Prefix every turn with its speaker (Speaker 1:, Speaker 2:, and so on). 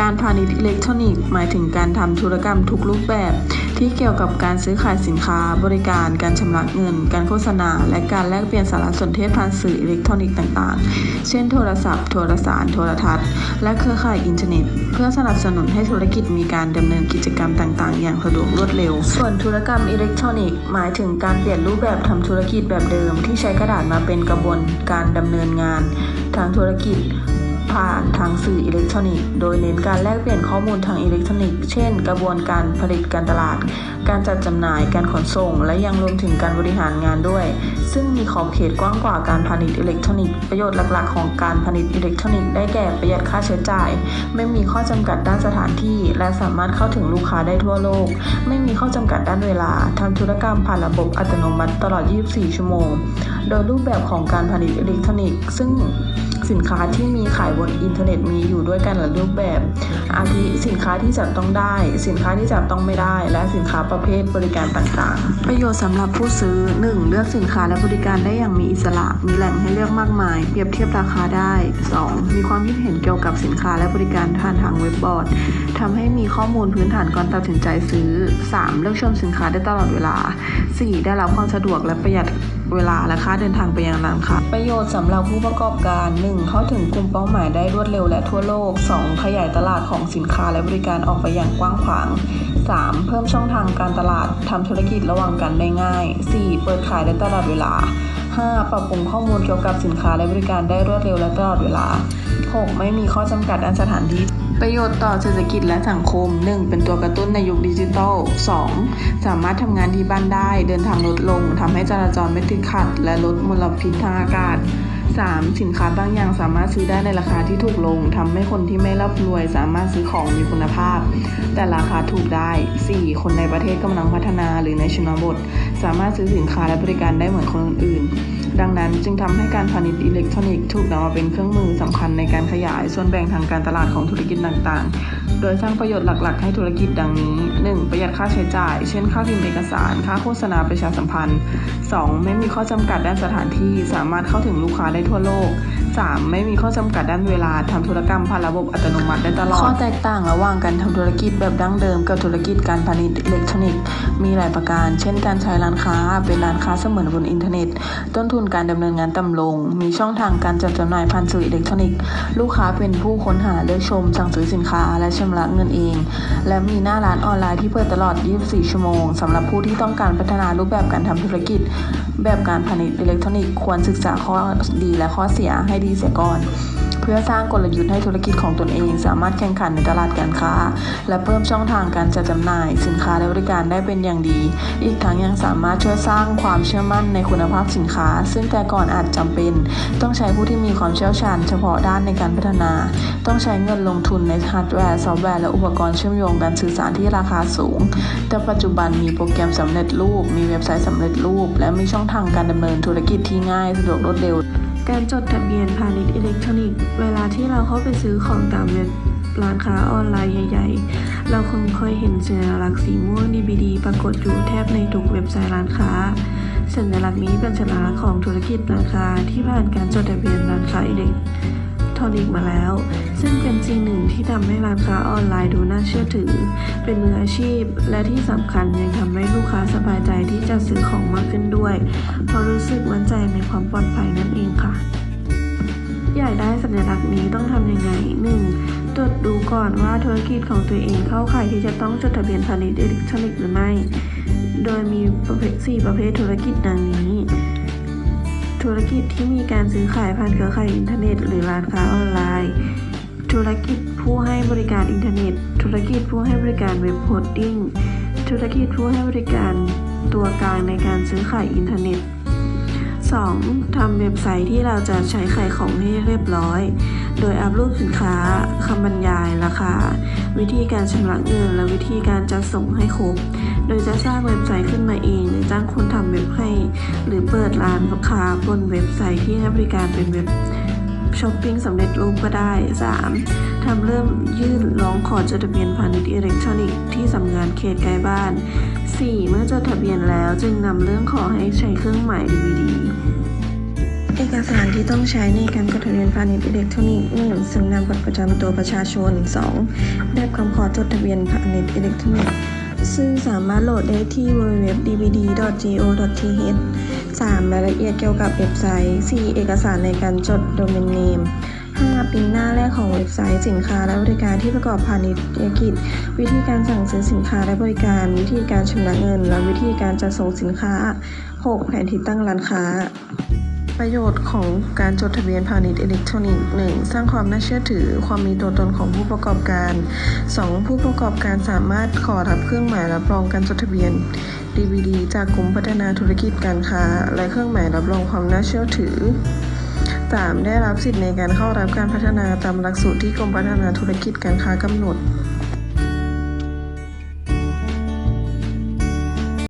Speaker 1: การพาณิชย์อิเล็กทรอนิกส์หมายถึงการทำธุรกรรมทุกรูปแบบ ที่เกี่ยวกับการซื้อขายสินค้า บริการ การชำระเงิน การโฆษณา และการแลกเปลี่ยนสารสนเทศผ่านสื่ออิเล็กทรอนิกส์ต่างๆ เช่นโทรศัพท์ โทรสาร โทรทัศน์ และเครือข่ายอินเทอร์เน็ต เพื่อสนับสนุนให้ธุรกิจมีการดำเนินกิจกรรมต่างๆ อย่างสะดวกรวดเร็ว ส่วนธุรกรรมอิเล็กทรอนิกส์หมายถึงการเปลี่ยนรูปแบบทำธุรกิจแบบเดิม ที่ใช้กระดาษมาเป็นกระบวนการดำเนินงาน ทางธุรกิจาทางสื่ออิเล็กทรอนิกส์โดยเน้นการแลกเปลี่ยนข้อมูลทางอิเล็กทรอนิกส์ เช่น กระบวนการผลิตการตลาด การจัดจำหน่าย การขนส่ง และยังรวมถึงการบริหารงานด้วย ซึ่งมีขอบเขตกว้างกว่าการพาณิชย์อิเล็กทรอนิกส์ ประโยชน์หลักๆ ของการพาณิชย์อิเล็กทรอนิกส์ได้แก่ประหยัดค่าใช้จ่าย ไม่มีข้อจำกัดด้านสถานที่ และสามารถเข้าถึงลูกค้าได้ทั่วโลก ไม่มีข้อจำกัดด้านเวลาทำธุรกรรมผ่านระบบอัตโนมัติตลอด 24 ชั่วโมง โดยรูปแบบของการผลิตอิเล็กทรอนิกส์ ซึ่ง สินค้าที่มีขายบนอินเทอร์เน็ตมีอยู่ด้วยกันหลายรูปแบบ อาทิสินค้าที่จับต้องได้ สินค้าที่จับต้องไม่ได้ และสินค้าประเภทบริการต่างๆ ประโยชน์สำหรับผู้ซื้อ 1. เลือกสินค้าและบริการได้อย่างมีอิสระ มีแหล่งให้เลือกมากมาย เปรียบเทียบราคาได้ 2. มีความคิดเห็นเกี่ยวกับสินค้าและบริการผ่านทางเว็บบอร์ดทำให้มีข้อมูลพื้นฐานก่อนตัดสินใจซื้อ 3. เลือกชมสินค้าได้ตลอดเวลา 4. ได้รับความสะดวกและประหยัดเวลาและค่าเดินทางไปยังร้นค้าประโยชน์สำหรับผู้ประกอบการ 1. เข้าถึงกลุ่มเป้าหมายได้รวดเร็วและทั่วโลก 2. ขยายตลาดของสินค้าและบริการออกไปอย่างกว้างขวาง 3. เพิ่มช่องทางการตลาดทำธุรกิจระหว่างกันได้ง่าย 4. เปิดขายได้ตลอดเวลา 5. ปรับปรุงข้อมูลเกี่ยวกับสินค้าและบริการได้รวดเร็วและตลอดเวลา 6. ไม่มีข้อจำกัดด้านสถานที่ ประโยชน์ต่อเศรษฐกิจและสังคม 1. เป็นตัวกระตุ้นในยุคดิจิทัล 2. สามารถทำงานที่บ้านได้ เดินทางลดลงทำให้จราจรไม่ติดขัด และลดมลพิษทางอากาศ 3. สินค้าบางอย่างสามารถซื้อได้ในราคาที่ถูกลงทำให้คนที่ไม่ร่ำรวยสามารถซื้อของมีคุณภาพ แต่ราคาถูกได้ 4. คนในประเทศกำลังพัฒนาหรือในชนบท สามารถซื้อสินค้าและบริการได้เหมือนคนอื่น ดังนั้นจึงทำให้การพาณิชย์อิเล็กทรอนิกส์ถูกนำมาเป็นเครื่องมือสำคัญในการขยายส่วนแบ่งทางการตลาดของธุรกิจต่างๆ โดยสร้างประโยชน์หลัก ๆ ให้ธุรกิจดังนี้ 1. ประหยัดค่าใช้จ่าย เช่น ค่าพิมพ์เอกสาร ค่าโฆษณาประชาสัมพันธ์ 2. ไม่มีข้อจำกัดด้านสถานที่ สามารถเข้าถึงลูกค้าได้ทั่วโลก 3. ไม่มีข้อจำกัดด้านเวลาทำธุรกรรมผ่านระบบอัตโนมัติได้ตลอด ข้อแตกต่างระหว่างการทำธุรกิจแบบดั้งเดิมกับธุรกิจการพาณิชย์อิเล็กทรอนิกส์มีหลายประการ เช่น การใช้ร้านค้า เป็นร้านค้าเสมือนบนอินเทอร์เน็ต ต้นทุนการดำเนินงานต่ำลง มีช่องทางการจัดจำหน่ายผ่านสื่ออิเล็กทรอนิกส์ ลูกค้าเป็นผู้ค้นหาเลือกชม สั่งซื้อสินค้า และชำระเงินเอง และมีหน้าร้านออนไลน์ที่เปิดตลอด 24 ชั่วโมงสำหรับผู้ที่ต้องการพัฒนารูปแบบการทำธุรกิจ แบบการพาณิชย์อิเล็กทรอนิกส์ควรศึกษาข้อดีและข้อเสียให้ดีเสียก่อน เพื่อสร้างกลยุทธ์ให้ธุรกิจของตนเอง สามารถแข่งขันในตลาดการค้า และเพิ่มช่องทางการจัดจำหน่าย สินค้าและบริการได้เป็นอย่างดี อีกทั้งยังสามารถช่วยสร้างความเชื่อมั่นในคุณภาพสินค้า ซึ่งแต่ก่อนอาจจำเป็น ต้องใช้ผู้ที่มีความเชี่ยวชาญ เฉพาะด้านในการพัฒนา ต้องใช้เงินลงทุนในฮาร์ดแวร์ซอฟต์แวร์และอุปกรณ์เชื่อมโยงการสื่อสารที่ราคาสูง แต่ปัจจุบันมีโปรแกรมสำเร็จรูป มีเว็บไซต์สำเร็จรูป และมีช่องทางการดำเนินธุรกิจที่ง่ายสะดวกรวดเร็ว
Speaker 2: การจดทะเบียนพาณิชย์อิเล็กทรอนิกส์ เวลาที่เราเข้าไปซื้อของตามเว็บร้านค้าออนไลน์ใหญ่ ๆ เราคงเคยเห็นสัญลักษณ์สีม่วง DBD ปรากฏอยู่แทบในทุกเว็บไซต์ร้านค้า สัญลักษณ์นี้เป็นสัญลักษณ์ของธุรกิจร้านค้าที่ผ่านการจดทะเบียนร้านค้าอิเล็กทรอนิกส์ ทอนิกมาแล้ว ซึ่งเป็นสิ่งหนึ่งที่ทำให้ร้านค้าออนไลน์ดูน่าเชื่อถือ เป็นมืออาชีพ และที่สำคัญยังทำให้ลูกค้าสบายใจที่จะซื้อของมากขึ้นด้วย เพราะรู้สึกมั่นใจในความปลอดภัยนั่นเองค่ะ อยากได้สัญลักษณ์นี้ต้องทำยังไง 1. ตรวจดูก่อนว่าธุรกิจของตัวเองเข้าข่ายที่จะต้องจดทะเบียนพาณิชย์อิเล็กทรอนิกส์หรือไม่ โดยมีประเภท4ประเภทธุรกิจดังนี้ ธุรกิจที่มีการซื้อขายผ่านเครือข่ายอินเทอร์เน็ต หรือร้านค้าออนไลน์ ธุรกิจผู้ให้บริการอินเทอร์เน็ต ธุรกิจผู้ให้บริการเว็บโฮสติ้ง ธุรกิจผู้ให้บริการตัวกลางในการซื้อขายอินเทอร์เน็ต 2. ทำเว็บไซต์ที่เราจะใช้ขายของให้เรียบร้อย โดยอัพรูปสินค้าคำบรรยายราคา วิธีการชำระเงิน และวิธีการจัดส่งให้ครบ โดยจะสร้างเว็บไซต์ขึ้นมาเองหรือจ้างคนทำเว็บให้ หรือเปิดร้านค้าบนเว็บไซต์ที่ให้บริการเป็นเว็บช้อปปิ้งสำเร็จรูปก็ได้ 3. ทำเริ่มยื่นร้องขอจดทะเบียนพาณิชย์อิเล็กทรอนิกส์ที่สำนักงานเขตใกล้บ้าน 4. เมื่อจดทะเบียนแล้วจึงนำเรื่องขอให้ใช้เครื่องหมาย DVD อกสารที่ต้องใช้ในการจดทะเบียนพาณิชย์อิเล็กทรอนิกส์ 1. สำเนาบัตรประจำตัวประชาชน 2. แบบคำขอจดทะเบียนพาณิชย์อิเล็กทรอนิกส์ ซึ่งสามารถโหลดได้ที่ www.dbd.go.th 3. รายละเอียดเกี่ยวกับเว็บไซต์ 4. เอกสารในการจดโดเมนเนม 5. ปีหน้าแรกของเว็บไซต์สินค้าและบริการที่ประกอบพาณิชยกิจ วิธีการสั่งซื้อสินค้าและบริการ วิธีการชำระเงิน และวิธีการจัดส่งสินค้า 6. แผนที่ตั้งร้านค้า
Speaker 1: ประโยชน์ของการจดทะเบียนพาณิชย์อิเล็กทรอนิกส์ 1. สร้างความน่าเชื่อถือ ความมีตัวตนของผู้ประกอบการ 2. ผู้ประกอบการสามารถขอรับเครื่องหมายรับรองการจดทะเบียน DVD จากกรมพัฒนาธุรกิจการค้า และเครื่องหมายรับรองความน่าเชื่อถือ 3. ได้รับสิทธิ์ในการเข้ารับการพัฒนาตามหลักสูตรที่กรมพัฒนาธุรกิจการค้ากำหนด